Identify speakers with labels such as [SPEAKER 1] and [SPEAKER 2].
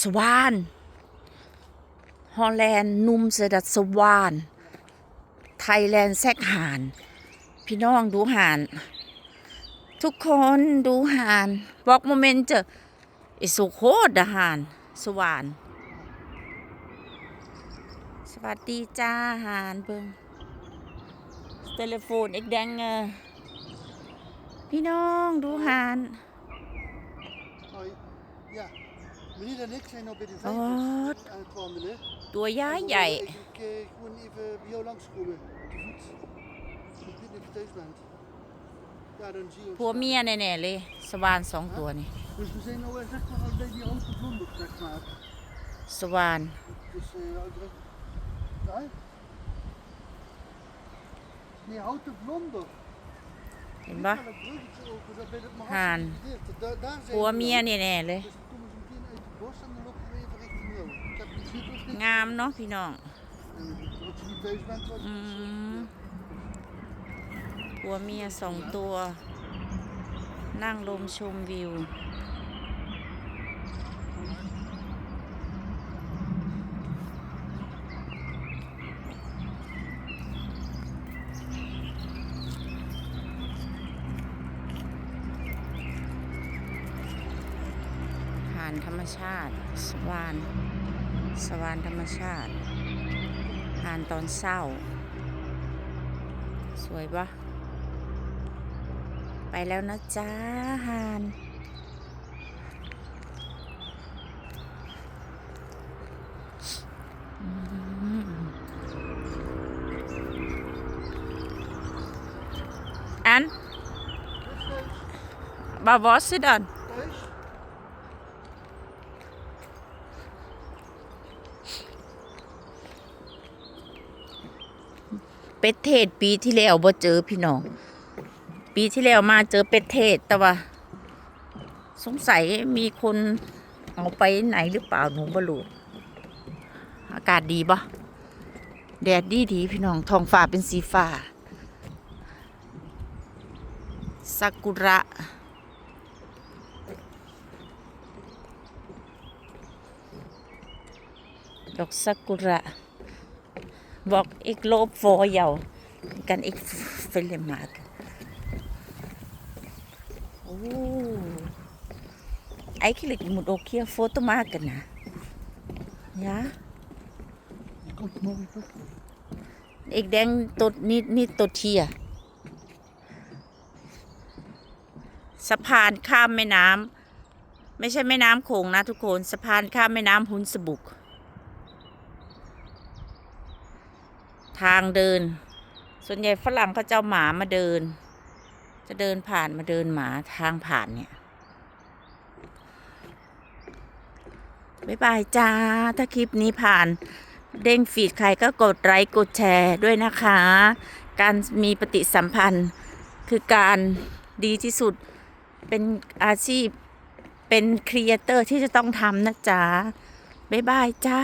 [SPEAKER 1] สวานฮอลแลนด์นุ่มเสดัดสวานไทยแลนด์แซกหาน พี่น้องดูหาน ทุกคนดูหานบอกโมเมนต์เจอไอสุโคตรดหาน สวาน สวัสดีจ้าหานเบิงเทเลโฟนเอกแดงเงอพี่น้องดูหาน
[SPEAKER 2] Hoi. Ja, meneer en ik zijn nou bij de
[SPEAKER 1] Wat?
[SPEAKER 2] vijvers aan het wandelen.
[SPEAKER 1] ตัวย้าย
[SPEAKER 2] En we
[SPEAKER 1] ใหญ่
[SPEAKER 2] wilden eigenlijk eh, gewoon even bij jou langskomen, te voet. Ik weet niet of je thuis bent. Ja, dan zie je ons
[SPEAKER 1] ผัว
[SPEAKER 2] staan.
[SPEAKER 1] เมียแน่ๆเลยสวานสองตัวนี่
[SPEAKER 2] Dus we zijn nou eh, zeg maar al bij die houten vlonder, zeg maar.
[SPEAKER 1] สวาน
[SPEAKER 2] Dus eh uh, ja? Nee, houten vlonder.
[SPEAKER 1] เห็น
[SPEAKER 2] Niet
[SPEAKER 1] ปะ
[SPEAKER 2] wel het bruggetje over, dat bij het
[SPEAKER 1] Haan.
[SPEAKER 2] gedeelte. Daar, daar zijn
[SPEAKER 1] ผัว
[SPEAKER 2] we
[SPEAKER 1] เมีย
[SPEAKER 2] nou.
[SPEAKER 1] แน่ๆเลย งามเนาะพี่น้อง
[SPEAKER 2] En als je niet thuis bent, wat
[SPEAKER 1] อืมผัวเมียสองตัว นั่งลมชมวิวานธรรมชาติ สวานสวานธรรมชาติหานตอนเศร้า สวยปะไปแล้วนะจ๊ะหานอันบาวอสซิดัน เป็ดเทศปีที่แล้วบ่เจอพี่น้อง ปีที่แล้วมาเจอเป็ดเทศแต่ว่า สงสัยมีคนเอาไปไหนหรือเปล่าหนูบ่รู้อากาศดีปะแดดดีดีพี่น้องทองฟ้าเป็นสีฟ้าซากุระดอกซากุระ บอกอีกโลบโฟเยากันอีกเฟลมากโอ้ eigenlijk je moet ook hier een foto maken hè. ja
[SPEAKER 2] Je komt mooi toch?
[SPEAKER 1] ik denk tot niet niet tot hier สะพานข้ามแม่น้ำไม่ใช่แม่น้ำโขงนะทุกคน สะพานข้ามแม่น้ำหุนสบุก ทางเดิน ส่วนใหญ่ฝรั่งเขาจะเอาหมามาเดิน จะเดินผ่านมาเดินหมาทางผ่านเนี่ยบ๊ายบายจ้า ถ้าคลิปนี้ผ่านเด้งฟีดใครก็กดไลค์กดแชร์ด้วยนะคะ การมีปฏิสัมพันธ์คือการดีที่สุดเป็นอาชีพเป็นครีเอเตอร์ที่จะต้องทำนะจ๊ะ บ๊ายบายจ้า